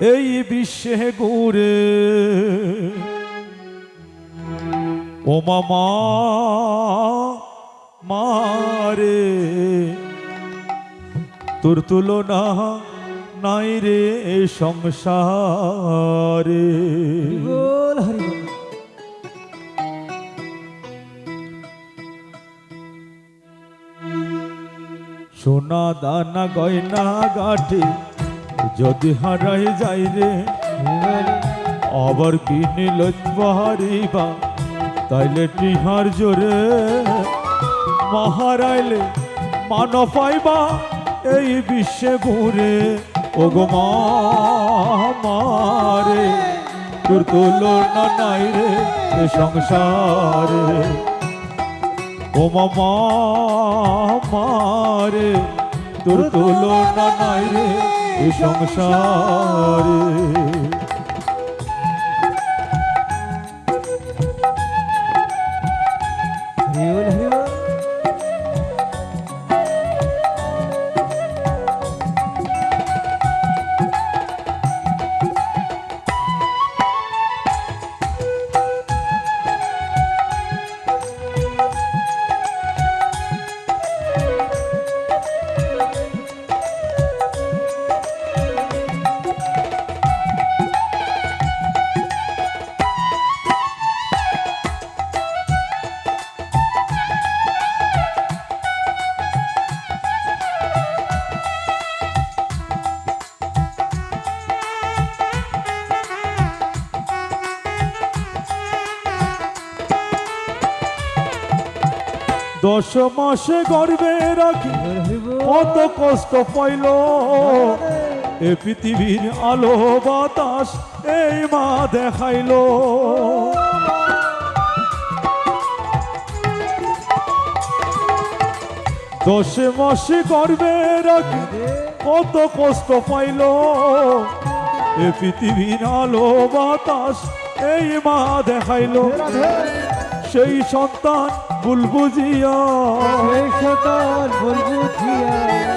এই বিশ্বে ঘুরে। ও মামা মারে তোর তুলনা নাই রে সংসারে। সোনা দানা গয়না গাঠি যদি হারাই যাই রে, আবার কিনে লইবা তাইলে টিহার জোরে মহারাইলে মান পাইবা এই বিশ্বে ঘুরে ও গো মারে তোর তুলনা নাই রে এ সংসারে। ও মামা মারে তোর তুলনা নাই রে সংসারে দশ মাসে গর্বে রাখি। কত কষ্ট পাইল। এ পৃথিবীর আলো বাতাস এই মা দেখাইল। দশে মাসে গর্বে রাখি। কত কষ্ট পাইল। এ পৃথিবীর আলো বাতাস এই মা দেখাইল। সেই সন্তান ভুল বুঝিয়া।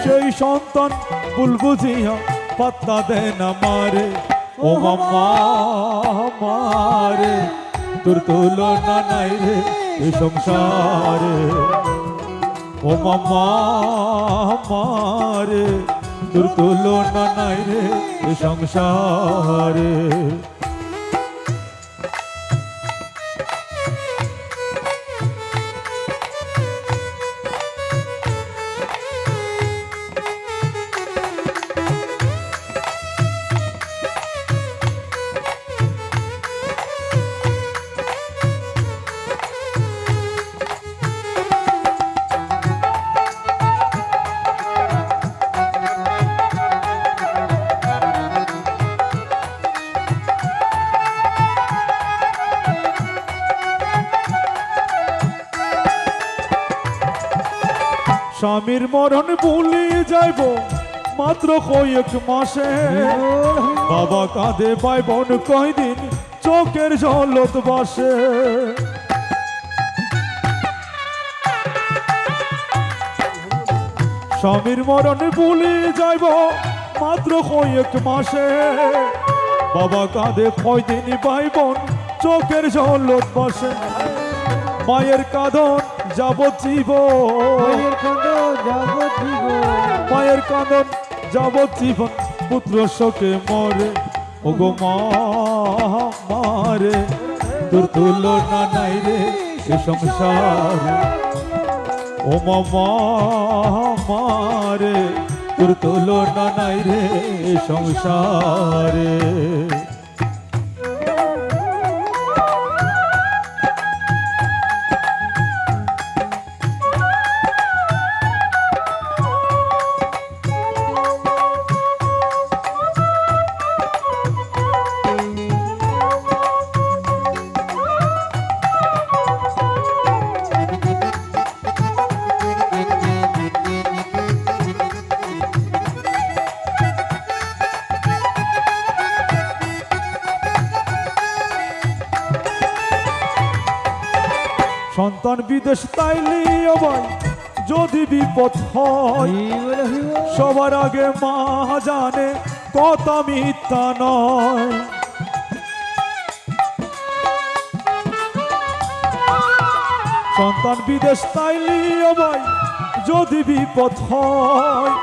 সেই বুঝিয়া সন্তান ভুল বুঝিয়া পাত্তা দেয় না মারে। ও মামা মারে। তোর তুলনা নাই রে এ সংসারে। ও মামা মারে। তোর তুলনা নাই রে সংসারে। স্বামীর মরণ ভুলে যাইব। মাত্র কয়েক মাসে। বাবা কাঁদে পাই বোন কয়দিন চোখের জলত বাসে। স্বামীর মরণ ভুলে যাইব, মাত্র কয়েক মাসে। বাবা কাঁদে, কয়দিন পাই বোন চোখের জলত বাসে। মায়ের কাঁদন যাবজ্জীবন। মায়ের খন্ড যাবতীব মায়ের কাঁদন যাবজ্জীবন। পুত্র শোকে মরে ও গো মা মারে। তোর তুলনা নাই রে এ সংসারে। ও মামা মারে। তোর তুলনা নাই রে সংসারে। সন্তান বিদেশ তাইলে ভাই যদি বিপদ হয় সবার আগে মা জানে কথা মিথ্যা নয়। সন্তান বিদেশ তাইলিও ভাই যদি বিপদ হয়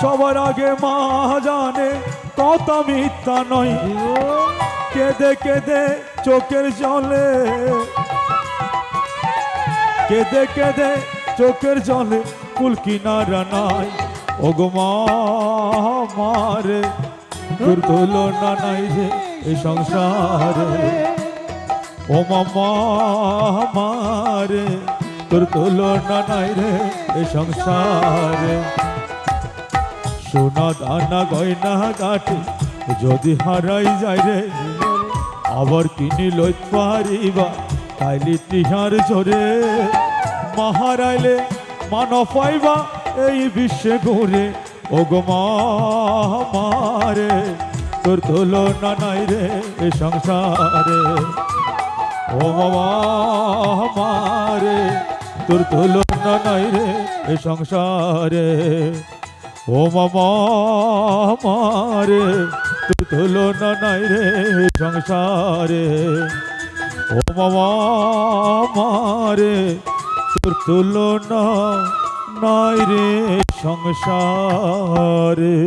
সবার আগে মা জানে কথা মিথ্যা নয়। কেঁদে কেঁদে চোখের জলে কেঁদে কেঁদে চোখের জলে কুল কিনারা নাই। ওগো মা, মারে, তোর তুলনা নাই রে এ সংসারে। ও মামা মারে, তোর তুলনা নাই রে এ সংসারে। সোনা দানা গয়না গাঠি যদি হারাই যায় রে, আবার কিনি লইত পারিবা। তাইলে টিহার জোরে। মাহারাইলে মান পাইবা এই বিশ্বে ঘুরে। ও গো মা মারে তোর তুলনা নাই রে এ সংসারে। ও বাবা মারে তোর তুলনা নাই রে এ সংসারে। ও মামা মারে তোর তুলনা নাই রে সংসারে। ও মামা মারে তোর তুলনা নাই রে সংসারে।